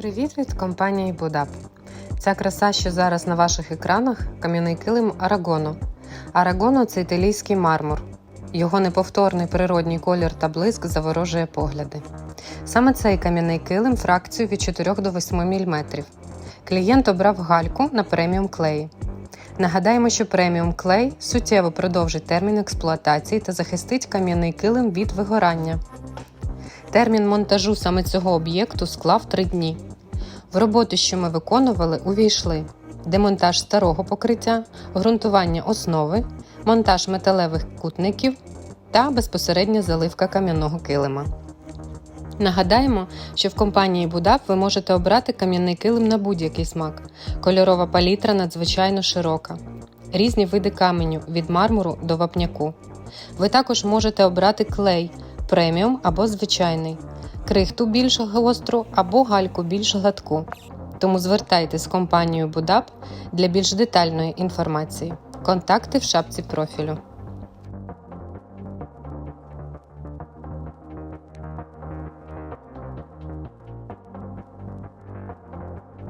Привіт від компанії Будап. Ця краса, що зараз на ваших екранах, кам'яний килим Арагоно. Арагоно це італійський мармур. Його неповторний природній колір та блиск заворожує погляди. Саме цей кам'яний килим фракцію від 4 до 8 мм. Клієнт обрав гальку на преміум клеї. Нагадаємо, що преміум клей суттєво продовжить термін експлуатації та захистить кам'яний килим від вигорання. Термін монтажу саме цього об'єкту склав три дні. В роботи, що ми виконували, увійшли демонтаж старого покриття, ґрунтування основи, монтаж металевих кутників та безпосередня заливка кам'яного килима. Нагадаємо, що в компанії Будап ви можете обрати кам'яний килим на будь-який смак. Кольорова палітра надзвичайно широка. Різні види каменю від мармуру до вапняку. Ви також можете обрати клей преміум або звичайний, крихту більш гостру або гальку більш гладку. Тому звертайтесь з компанією Будап для більш детальної інформації. Контакти в шапці профілю.